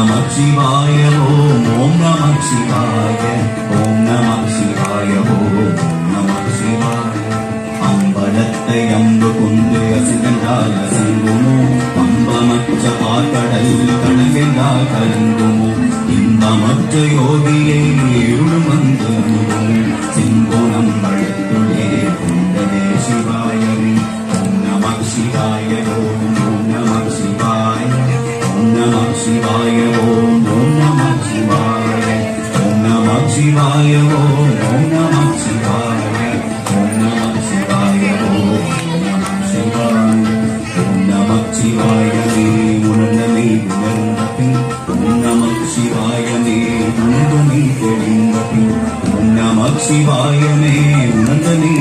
நம சிவாய ஓம் ஓம் நம சிவாய ஓம் நம சிவாய ஓம் நம சிவாய அம்பலத்தை அம்பு கொண்டு அசுகண்டால் அசங்குமோ கலங்குமோ இன்பமற்ற யோகியை இருளும் शिवाय ॐ नमः शिवाय ॐ नमः शिवाय ॐ नमः शिवाय ॐ नमः शिवाय ॐ नमः शिवाय ॐ नमः शिवाय நீ உணர்ந்த நீ உணர்ந்த பின் ॐ नमः शिवाय நீ உணர்ந்த நீ தெளிந்த பின் ॐ नमः शिवाय மே உணர்ந்த நீ